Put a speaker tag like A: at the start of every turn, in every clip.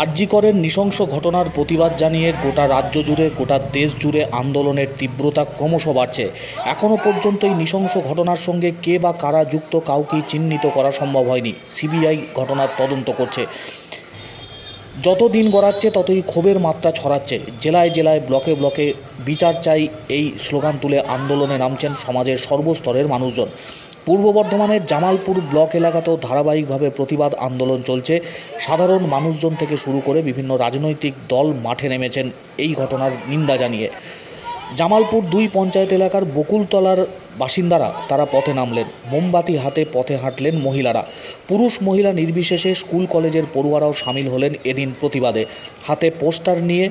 A: আরজিকরের নৃশংস ঘটনার প্রতিবাদ জানিয়ে গোটা রাজ্য জুড়ে, গোটা দেশ জুড়ে আন্দোলনের তীব্রতা ক্রমশ বাড়ছে। এখনও পর্যন্ত এই নৃশংস ঘটনার সঙ্গে কে বা কারা যুক্ত কাউকেই চিহ্নিত করা সম্ভব হয়নি। সিবিআই ঘটনার তদন্ত করছে। যত দিন গড়াচ্ছে, ততই ক্ষোভের মাত্রা ছড়াচ্ছে। জেলায় জেলায়, ব্লকে ব্লকে বিচার চাই এই স্লোগান তুলে আন্দোলনে নামছেন সমাজের সর্বস্তরের মানুষজন। পূর্ব বর্ধমানের জামালপুর ব্লক এলাকাতেও ধারাবাহিকভাবে প্রতিবাদ আন্দোলন চলছে। সাধারণ মানুষজন থেকে শুরু করে বিভিন্ন রাজনৈতিক দল মাঠে নেমেছেন এই ঘটনার নিন্দা জানিয়ে। জামালপুর দুই পঞ্চায়েত এলাকার বকুলতলার বাসিন্দারা তারা পথে নামলেন। মোমবাতি হাতে পথে হাঁটলেন মহিলারা। পুরুষ মহিলা নির্বিশেষে স্কুল কলেজের পড়ুয়ারাও সামিল হলেন এদিন প্রতিবাদে। হাতে পোস্টার নিয়ে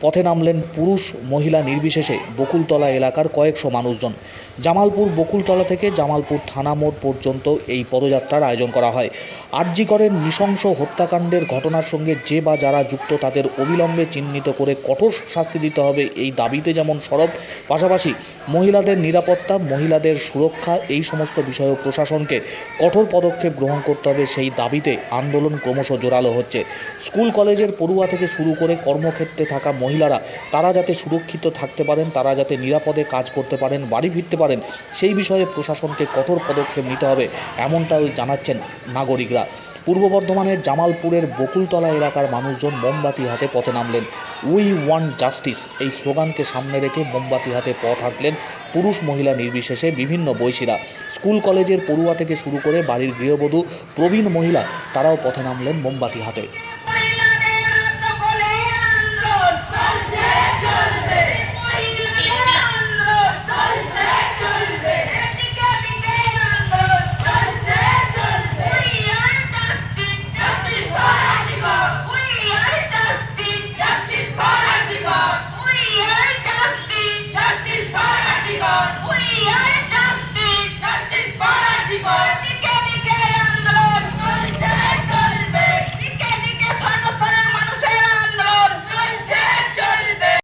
A: পথে নামলেন পুরুষ, মহিলা নির্বিশেষে বকুলতলা এলাকার কয়েকশো মানুষজন। জামালপুর বকুলতলা থেকে জামালপুর থানা মোড় পর্যন্ত এই পদযাত্রার আয়োজন করা হয়। আরজিকরের নৃশংস হত্যাকাণ্ডের ঘটনার সঙ্গে যে বা যারা যুক্ত তাদের অবিলম্বে চিহ্নিত করে কঠোর শাস্তি দিতে হবে এই দাবিতে যেমন সরব, পাশাপাশি মহিলাদের নিরাপত্তা, মহিলাদের সুরক্ষা এই সমস্ত বিষয়েও প্রশাসনকে কঠোর পদক্ষেপ গ্রহণ করতে হবে সেই দাবিতে আন্দোলন ক্রমশ জোরালো হচ্ছে। স্কুল, কলেজের পড়ুয়া থেকে শুরু করে কর্মক্ষেত্রে থাকা মহিলারা, তারা যাতে সুরক্ষিত থাকতে পারেন, তারা যাতে নিরাপদে কাজ করতে পারেন, বাড়ি ফিরতে পারেন, সেই বিষয়ে প্রশাসনকে কঠোর পদক্ষেপ নিতে হবে, এমনটাও জানাচ্ছেন নাগরিকরা। পূর্ব বর্ধমানের জামালপুরের বকুলতলা এলাকার মানুষজন মোমবাতি হাতে পথে নামলেন। উই ওয়ান জাস্টিস এই স্লোগানকে সামনে রেখে মোমবাতি হাতে পথ হাঁটলেন পুরুষ মহিলা নির্বিশেষে বিভিন্ন বয়সীরা। স্কুল কলেজের পড়ুয়া থেকে শুরু করে বাড়ির গৃহবধূ, প্রবীণ মহিলা, তারাও পথে নামলেন মোমবাতি হাতে।